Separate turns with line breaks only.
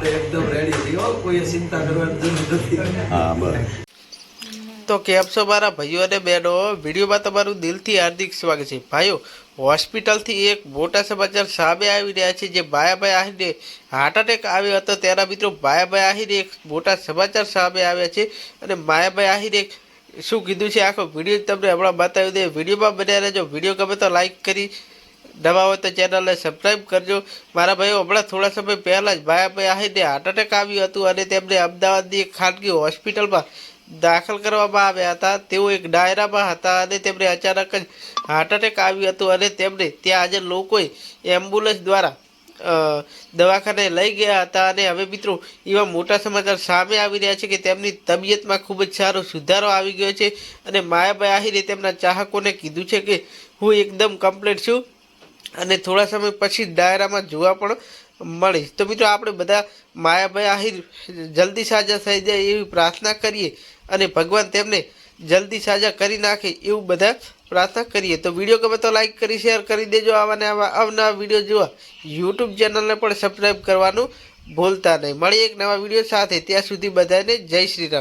આપણે એકદમ રેડી છીએ કોઈ ચિંતા કરવાની જરૂર નથી.
હા બસ.
તો કેમ છો મારા ભાઈઓ અને બહેનો વિડીયોમાં તમારું દિલથી હાર્દિક સ્વાગત છે. ભાઈઓ હોસ્પિટલથી એક મોટા સમાચાર સામે આવી રહ્યા છે જે ભાયાભાઈ આહીરને હાર્ટ એટેક આવ્યો હતો. તેના મિત્રો ભાયાભાઈ આહીરે એક મોટા સમાચાર સામે આવ્યા છે અને માયાભાઈ આહીરે શું કીધું છે આખો વીડિયો તમને હમણાં બતાવી દે. વિડીયોમાં બન્યા રહેજો. વીડિયો ગમે તો લાઈક કરી હોય તો ચેનલને સબસ્ક્રાઈબ કરજો. મારા ભાઈઓ, હમણાં થોડા સમય પહેલાં જ ભાયાભાઈ આહીરને હાર્ટ એટેક આવ્યું હતું અને તેમને અમદાવાદની એક ખાનગી હોસ્પિટલમાં દાખલ કરવામાં આવ્યા હતા. તેઓ એક ડાયરામાં હતા અને તેમને અચાનક જ હાર્ટ એટેક આવ્યું હતું અને તેમને ત્યાં આજે લોકોએ એમ્બ્યુલન્સ દ્વારા દવાખાને લઈ ગયા હતા. અને હવે મિત્રો, એવા મોટા સમાચાર સામે આવી રહ્યા છે કે તેમની તબિયતમાં ખૂબ જ સારો સુધારો આવી ગયો છે. અને માયાભાઈ આહિરે તેમના ચાહકોને કીધું છે કે હું એકદમ કમ્પ્લીટ છું. અને થોડા સમય પછી ડાયરામાં જોવા પણ મળીશ તો મિત્રો આપણે બધા માયાભાઈ આહિર જલ્દી સાજા થઈ જાય એવી પ્રાર્થના કરીએ અને ભગવાન તેમને જલ્દી સાજા કરી નાખે એવું બધા પ્રાર્થના કરીએ. તો વીડિયો ગમે તો લાઈક કરી, શેર કરી દેજો આવા ને આવા અવનવા વીડિયો જોવા. યુટ્યુબ ચેનલને પણ સબસ્ક્રાઈબ કરવાનું ભૂલતા નહીં. મળીએ એક નવા વીડિયો સાથે. ત્યાં સુધી બધાને જય શ્રી રામ.